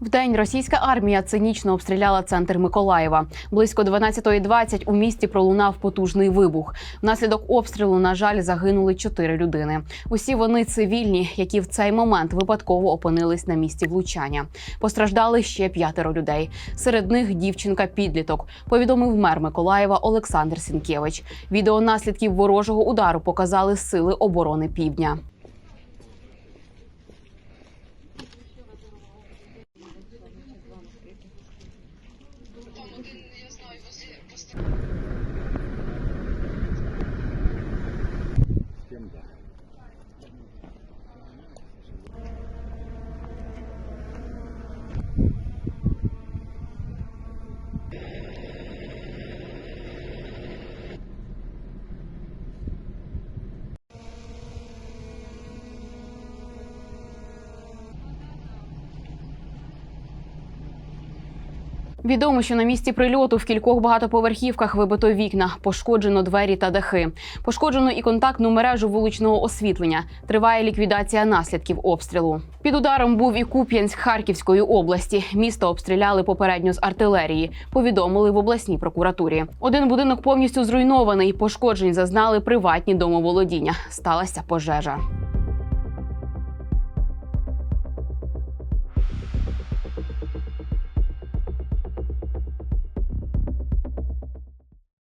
Вдень російська армія цинічно обстріляла центр Миколаєва. Близько 12.20 у місті пролунав потужний вибух. Внаслідок обстрілу, на жаль, загинули чотири людини. Усі вони цивільні, які в цей момент випадково опинились на місці влучання. Постраждали ще п'ятеро людей. Серед них дівчинка-підліток. Повідомив мер Миколаєва Олександр Сінкевич. Відео наслідків ворожого удару показали сили оборони Півдня. один, я знаю, возле Відомо, що на місці прильоту в кількох багатоповерхівках вибито вікна, пошкоджено двері та дахи. Пошкоджено і контактну мережу вуличного освітлення. Триває ліквідація наслідків обстрілу. Під ударом був і Куп'янськ Харківської області. Місто обстріляли попередньо з артилерії. Повідомили в обласній прокуратурі. Один будинок повністю зруйнований. Пошкоджень зазнали приватні домоволодіння. Сталася пожежа.